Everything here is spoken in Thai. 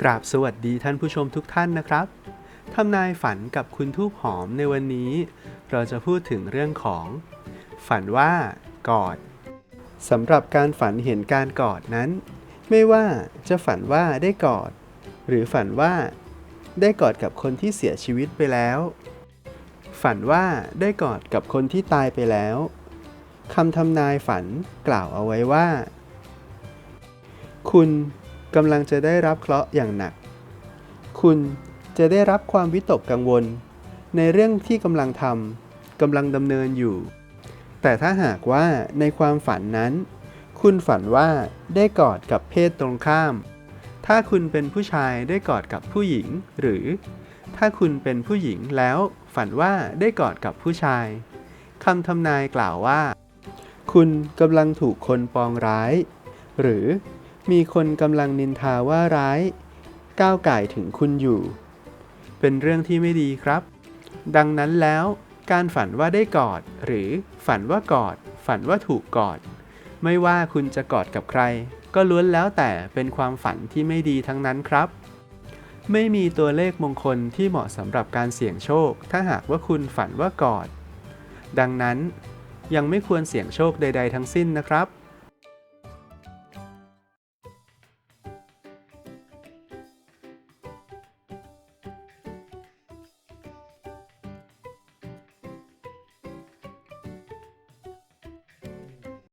กราบสวัสดีท่านผู้ชมทุกท่านนะครับทำนายฝันกับคุณทูบหอมในวันนี้ เราจะพูดถึงเรื่องของ ฝันว่ากอดสำหรับการฝันเห็นการกอดนั้น ไม่ว่าจะฝันว่าได้กอด หรือฝันว่า ได้กอดกับคนที่เสียชีวิตไปแล้ว ฝันว่าได้กอดกับคนที่ตายไปแล้วคำทำนายฝันกล่าวเอาไว้ว่า คุณ กำลังจะได้รับเคราะห์อย่างหนัก คุณจะได้รับความวิตกกังวล ในเรื่องที่กำลังทำกำลังดำเนินอยู่ แต่ถ้าหากว่าในความฝันนั้น คุณฝันว่าได้กอดกับเพศตรงข้าม ถ้าคุณเป็นผู้ชายได้กอดกับผู้หญิง หรือ ถ้าคุณเป็นผู้หญิงแล้วฝันว่าได้กอดกับผู้ชายคำทำนายกล่าวว่า คุณกำลังถูกคนปองร้าย หรือ มีคนกำลังนินทาว่าร้าย ก้าวไก่ถึงคุณอยู่ เป็นเรื่องที่ไม่ดีครับ ดังนั้นแล้ว การฝันว่าได้กอด หรือฝันว่ากอด ฝันว่าถูกกอด ไม่ว่าคุณจะกอดกับใคร ก็ล้วนแล้วแต่เป็นความฝันที่ไม่ดีทั้งนั้นครับ ไม่มีตัวเลขมงคลที่เหมาะสำหรับการเสี่ยงโชค ถ้าหากว่าคุณฝันว่ากอด ดังนั้นยังไม่ควรเสี่ยงโชคใด ๆ ทั้งสิ้นนะครับ